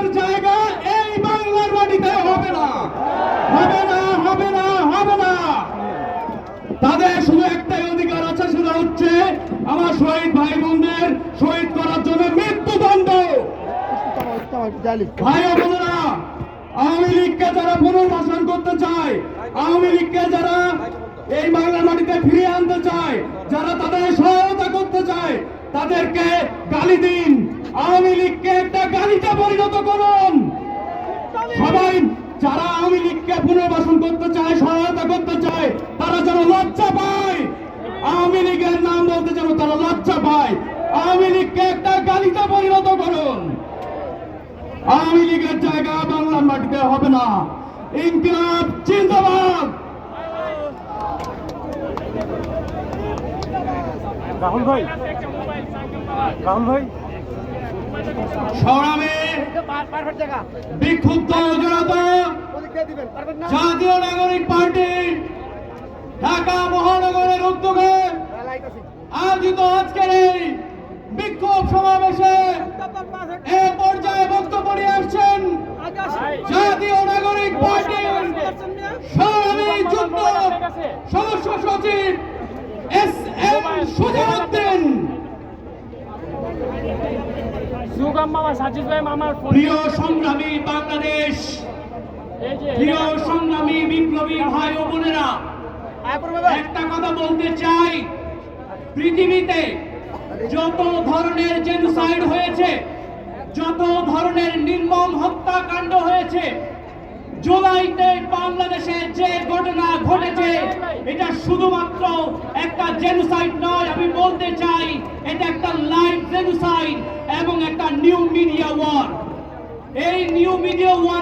লিগের জায়গা এই বাংলার মাটিতে হবে না। হবে না হবে না হবে না। তাদের শুধু একটাই অধিকার আছে, সেটা হচ্ছে আমার শহীদ ভাই বোনদের শহীদ করার জন্য মৃত্যুদণ্ড। ভাই বোনেরা, আওয়ামী লীগকে যারা পুনর্বাসন করতে চায়, আওয়ামী লীগকে যারা এই বাংলার মাটিতে ফিরিয়ে আনতে চায়, যারা তাদের সহায়তা করতে চায়, তাদেরকে গালি দিন। আওয়ামী লীগকে একটা গালিতে পরিণত করুন। সবাই যারা আওয়ামী লীগকে পুনর্বাসন করতে চায়, সহায়তা করতে চায়, তারা যেন লজ্জা পায়। আওয়ামী লীগের নাম বলতে যেন তারা লজ্জা পায়। আওয়ামী লীগকে একটা গালিতে পরিণত করুন। আওয়ামী লীগের জায়গা বাংলার মাটিতে হবে না। ইনকিলাব জিন্দাবাদ। রাহুল ভাই রাহুল ভাই। সংগ্রামে বিক্ষুব্ধ জাতীয় নাগরিক পার্টি, ঢাকা মহানগরের উদ্যোগে আয়োজিত আজকের এই বিক্ষোভ সমাবেশে এ পর্যায়ে বক্তব্য নিয়ে আসছেন জাতীয় নাগরিক পার্টির সংগ্রামী যুদ্ধ সদস্য সচিব এস এম সুজাউদ্দিন সুগম মামা সাজিদ ভাই ফোন প্রিয় সংগ্রামী বাংলাদেশ প্রিয় সংগ্রামী বিপ্লবী ভাই ও বোনেরা একটা কথা বলতে চাই। পৃথিবীতে যত ধরনের জেনোসাইড হয়েছে যত ধরনের নির্মম হত্যাকাণ্ড হয়েছে জুলাইতে বাংলাদেশে যে ঘটনা ঘটেছে এটা শুধুমাত্র একটা জেনোসাইড নয় আমি বলতে চাই এটা একটা লাইভ জেনোসাইড এবং নিউ মিডিয়া ওয়ার এই নিউ মিডিয়া ওয়ারের